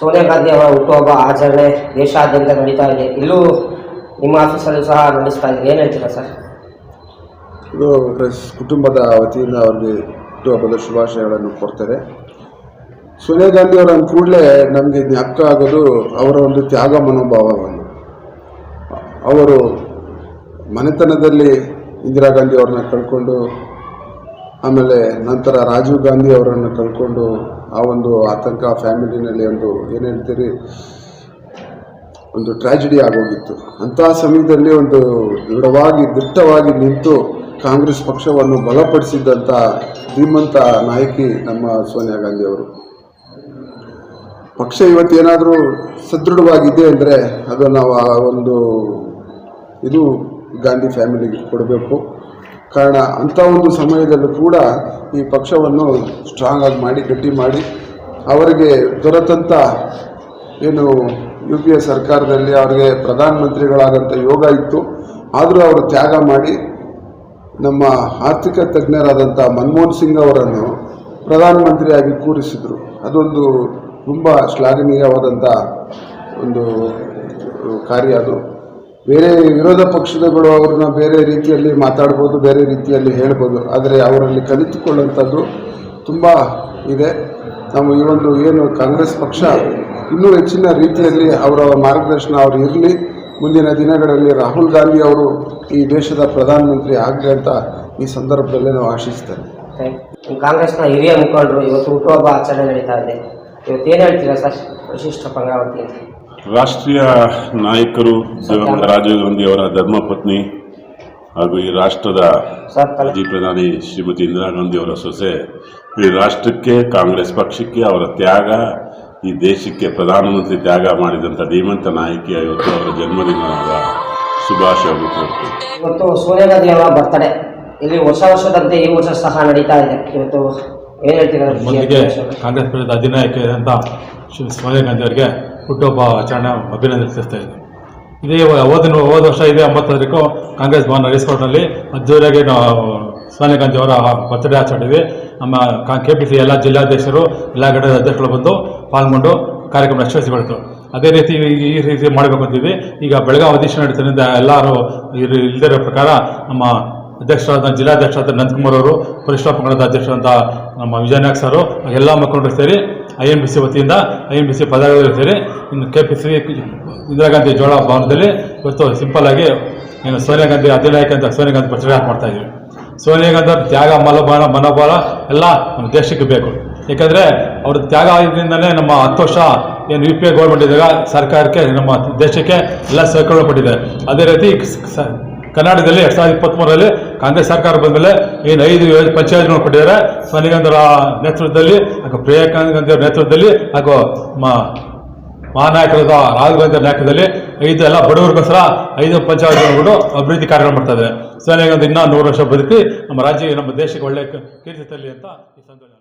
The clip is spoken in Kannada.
ಸೋನಿಯಾ ಗಾಂಧಿ ಅವರ ಹುಟ್ಟುಹಬ್ಬ ಆಚರಣೆ ದೇಶಾದ್ಯಂತ ನಡೀತಾ ಇದೆ. ಇಲ್ಲೂ ನಿಮ್ಮ ಆಫೀಸಲ್ಲೂ ಸಹ ನಡೆಸ್ತಾ ಇದೆ. ಏನು ಹೇಳ್ತೀರಾ ಸರ್? ಇದು ಕುಟುಂಬದ ವತಿಯಿಂದ ಅವರಿಗೆ ಹುಟ್ಟುಹಬ್ಬದ ಶುಭಾಶಯಗಳನ್ನು ಕೊಡ್ತಾರೆ ಸೋನಿಯಾ ಗಾಂಧಿ ಅವರ ಕೂಡಲೇ ನಮಗೆ ಜ್ಞಾಪಕ ಆಗೋದು ಅವರ ಒಂದು ತ್ಯಾಗ ಮನೋಭಾವವನ್ನು ಅವರು ಮನೆತನದಲ್ಲಿ ಇಂದಿರಾ ಗಾಂಧಿ ಅವ್ರನ್ನ ಕಳ್ಕೊಂಡು, ಆಮೇಲೆ ನಂತರ ರಾಜೀವ್ ಗಾಂಧಿ ಅವರನ್ನು ಕಳ್ಕೊಂಡು ಆ ಒಂದು ಆತಂಕ ಫ್ಯಾಮಿಲಿನಲ್ಲಿ ಒಂದು, ಏನು ಹೇಳ್ತೀರಿ, ಒಂದು ಟ್ರ್ಯಾಜಿಡಿ ಆಗೋಗಿತ್ತು. ಅಂತಹ ಸಮಯದಲ್ಲಿ ಒಂದು ದೃಢವಾಗಿ, ದಿಟ್ಟವಾಗಿ ನಿಂತು ಕಾಂಗ್ರೆಸ್ ಪಕ್ಷವನ್ನು ಬಲಪಡಿಸಿದ್ದಂಥ ಧೀಮಂತ ನಾಯಕಿ ನಮ್ಮ ಸೋನಿಯಾ ಗಾಂಧಿ ಅವರು. ಪಕ್ಷ ಇವತ್ತೇನಾದರೂ ಸದೃಢವಾಗಿದೆ ಅಂದರೆ ಅದು ನಾವು ಆ ಒಂದು ಇದು ಗಾಂಧಿ ಫ್ಯಾಮಿಲಿಗೆ ಕೊಡಬೇಕು. ಕಾರಣ ಅಂಥ ಒಂದು ಸಮಯದಲ್ಲೂ ಕೂಡ ಈ ಪಕ್ಷವನ್ನು ಸ್ಟ್ರಾಂಗ್ ಆಗಿ ಮಾಡಿ, ಗಟ್ಟಿ ಮಾಡಿ, ಅವರಿಗೆ ದೊರೆತಂಥ ಏನು ಯು ಪಿ ಎ ಸರ್ಕಾರದಲ್ಲಿ ಅವರಿಗೆ ಪ್ರಧಾನಮಂತ್ರಿಗಳಾದಂಥ ಯೋಗ ಇತ್ತು. ಆದರೂ ಅವರು ತ್ಯಾಗ ಮಾಡಿ, ನಮ್ಮ ಆರ್ಥಿಕ ತಜ್ಞರಾದಂಥ ಮನಮೋಹನ್ ಸಿಂಗ್ ಅವರನ್ನು ಪ್ರಧಾನಮಂತ್ರಿಯಾಗಿ ಕೂರಿಸಿದರು. ಅದೊಂದು ತುಂಬ ಶ್ಲಾಘನೀಯವಾದಂಥ ಒಂದು ಕಾರ್ಯ ಅದು. ಬೇರೆ ವಿರೋಧ ಪಕ್ಷದಗಳು ಅವ್ರನ್ನ ಬೇರೆ ರೀತಿಯಲ್ಲಿ ಮಾತಾಡ್ಬೋದು, ಬೇರೆ ರೀತಿಯಲ್ಲಿ ಹೇಳ್ಬೋದು. ಆದರೆ ಅವರಲ್ಲಿ ಕಲಿತುಕೊಳ್ಳುವಂಥದ್ದು ತುಂಬ ಇದೆ. ನಮ್ಮ ಈ ಒಂದು ಏನು ಕಾಂಗ್ರೆಸ್ ಪಕ್ಷ ಇನ್ನೂ ಹೆಚ್ಚಿನ ರೀತಿಯಲ್ಲಿ ಅವರ ಮಾರ್ಗದರ್ಶನ ಅವರು ಇರಲಿ. ಮುಂದಿನ ದಿನಗಳಲ್ಲಿ ರಾಹುಲ್ ಗಾಂಧಿ ಅವರು ಈ ದೇಶದ ಪ್ರಧಾನಮಂತ್ರಿ ಆಗಲಿ ಅಂತ ಈ ಸಂದರ್ಭದಲ್ಲಿ ನಾವು ಆಶಿಸ್ತೇನೆ. ಕಾಂಗ್ರೆಸ್ನ ಹಿರಿಯ ಮುಖಂಡರು ಇವತ್ತು ಹುಟ್ಟುಹಬ್ಬ ಆಚರಣೆ ನಡೀತಾ ಇದೆ. ಇವತ್ತು ಏನು ಹೇಳ್ತೀರಾ ಸರ್? ವಿಶಿಷ್ಟ ಪಂಗಾವತಿ ರಾಷ್ಟ್ರೀಯ ನಾಯಕರು ದಿವಂಗತ ರಾಜೀವ್ ಗಾಂಧಿ ಅವರ ಧರ್ಮಪತ್ನಿ ಹಾಗೂ ಈ ರಾಷ್ಟ್ರದ ಮಾಜಿ ಪ್ರಧಾನಿ ಶ್ರೀಮತಿ ಇಂದಿರಾ ಗಾಂಧಿ ಅವರ ಸೊಸೆ ಈ ರಾಷ್ಟ್ರಕ್ಕೆ ಕಾಂಗ್ರೆಸ್ ಪಕ್ಷಕ್ಕೆ ಅವರ ತ್ಯಾಗ ಈ ದೇಶಕ್ಕೆ ಪ್ರಧಾನಮಂತ್ರಿ ತ್ಯಾಗ ಮಾಡಿದಂಥ ಧೀಮಂತ ನಾಯಕಿ ಇವತ್ತು ಅವರ ಜನ್ಮದಿನದ ಶುಭಾಶಯವನ್ನು ಕೋರ್ತೀನಿ ಇವತ್ತು ಸೋನಿಯಾ ಗಾಂಧಿ ಅವರ ಬರ್ತಡೆ. ಇಲ್ಲಿ ಹೊಸ ವರ್ಷದಂತೆ ಈ ವರ್ಷ ಸಹ ನಡೀತಾ ಇದೆ. ಇವತ್ತು ಏನ್ ಹೇಳ್ತೀರಾ? ಮೊದಲಿಗೆ ಕಾಂಗ್ರೆಸ್ ಪಕ್ಷದ ಅಧಿನಾಯಕ ಅಂತ ಶ್ರೀ ಸೋನಿಯಾ ಗಾಂಧಿ ಅವರಿಗೆ ಹುಟ್ಟುಹಬ್ಬ ಆಚರಣೆ ಅಭಿನಂದನೆ ತಿಳಿಸ್ತಾ ಇದ್ದೀನಿ. ಇದೇ ಹೋದ ಹೋದ ವರ್ಷ ಇದೆ ಒಂಬತ್ತು ತಾರೀಕು ಕಾಂಗ್ರೆಸ್ ಭವನ ರೈಸ್ ಕೋರ್ಟ್ನಲ್ಲಿ ಅದ್ದೂರಿಯಾಗಿ ಸೋನಿಯಾ ಗಾಂಧಿ ಅವರ ಬರ್ತ್ಡೇ ಆಚರಣೆ ನಮ್ಮ ಕೆ ಪಿ ಸಿ ಎಲ್ಲ ಜಿಲ್ಲಾಧ್ಯಕ್ಷರು ಎಲ್ಲ ಘಟಕದ ಅಧ್ಯಕ್ಷರು ಬಂದು ಪಾಲ್ಗೊಂಡು ಕಾರ್ಯಕ್ರಮ ಯಶಸ್ವಿಗೊಳಿತು ಅದೇ ರೀತಿ ಈ- ರೀತಿ ಮಾಡಬೇಕು ಅಂತಿದ್ವಿ. ಈಗ ಬೆಳಗಾವಿ ಅಧಿವೇಶನ ನಡೀತಿದ್ದರಿಂದ ಎಲ್ಲರೂ ಇರು ಇಲ್ದಿರೋ ಪ್ರಕಾರ ನಮ್ಮ ಅಧ್ಯಕ್ಷರಾದ ಜಿಲ್ಲಾಧ್ಯಕ್ಷರಾದ ನಂದಕುಮಾರ್ ಅವರು ಪರಿಷ್ಠ ಪಂಗಡದ ಅಧ್ಯಕ್ಷರಾದ ನಮ್ಮ ವಿಜಯನಾಯಕ್ ಸರು, ಎಲ್ಲ ಮುಖಂಡರು ಸೇರಿ ಐ ಎನ್ ಬಿ ಸಿ ವತಿಯಿಂದ ಐ ಎನ್ ಬಿ ಸಿ ಪದಾಧಿಕಾರಿಗಳು ಸೇರಿ ಇನ್ನು K P C Indira Gandhi ಜೋಳ ಭವನದಲ್ಲಿ ಇವತ್ತು ಸಿಂಪಲ್ ಆಗಿ ಏನು ಸೋನಿಯಾ ಗಾಂಧಿ ಅಧಿನಾಯಕ ಅಂತ ಸೋನಿಯಾ ಗಾಂಧಿ ಪ್ರಚಾರ ಮಾಡ್ತಾ ಇದ್ದೀವಿ ಸೋನಿಯಾ ಗಾಂಧಿ ತ್ಯಾಗ ಮನೋಬಲ ಮನೋಬಲ ಎಲ್ಲ ನಮ್ಮ ದೇಶಕ್ಕೆ ಬೇಕು. ಏಕೆಂದರೆ ಅವ್ರ ತ್ಯಾಗ ಆಗಿದ್ದರಿಂದಲೇ ನಮ್ಮ ಹತ್ತು ವರ್ಷ ಏನು ಯು ಪಿ ಎ ಗೌರ್ಮೆಂಟ್ ಇದ್ದಾಗ ಸರ್ಕಾರಕ್ಕೆ, ನಮ್ಮ ದೇಶಕ್ಕೆ ಎಲ್ಲ ಸಹಕಾರ ಪಟ್ಟಿದೆ. ಅದೇ ರೀತಿ ಕರ್ನಾಟಕದಲ್ಲಿ ಎರಡು ಸಾವಿರದ ಇಪ್ಪತ್ತ್ಮೂರರಲ್ಲಿ ಕಾಂಗ್ರೆಸ್ ಸರ್ಕಾರ ಬಂದ ಮೇಲೆ ಏನು ಐದು ಪಂಚಾಯತ್ಗಳು ಕೊಟ್ಟಿದ್ದಾರೆ. ಸೋನಿಯಾ ಗಾಂಧಿ ಅವರ ನೇತೃತ್ವದಲ್ಲಿ ಹಾಗೂ ಪ್ರಿಯಾಂಕಾ ಗಾಂಧಿ ಅವರ ನೇತೃತ್ವದಲ್ಲಿ ಹಾಗೂ ಮ ಮಹಾನಾಯಕರಾದ ಅವರ ನಾಯಕದಲ್ಲಿ ಐದು ಎಲ್ಲ ಬಡವರಿಗೋಸ್ಕರ ಐದು ಪಂಚಾಯತ್ಗಳು ಅಭಿವೃದ್ಧಿ ಕಾರ್ಯ ಮಾಡ್ತಾ ಇದ್ದಾರೆ. ಸೋನಿಯಾ ಗಾಂಧಿ ಇನ್ನೂ ನೂರು ವರ್ಷ ಬದುಕಿ ನಮ್ಮ ರಾಜ್ಯ, ನಮ್ಮ ದೇಶಕ್ಕೆ ಒಳ್ಳೆಯ ಕೀರ್ತಿ ತರಲಿ ಅಂತ ಈ ಸಂದರ್ಭ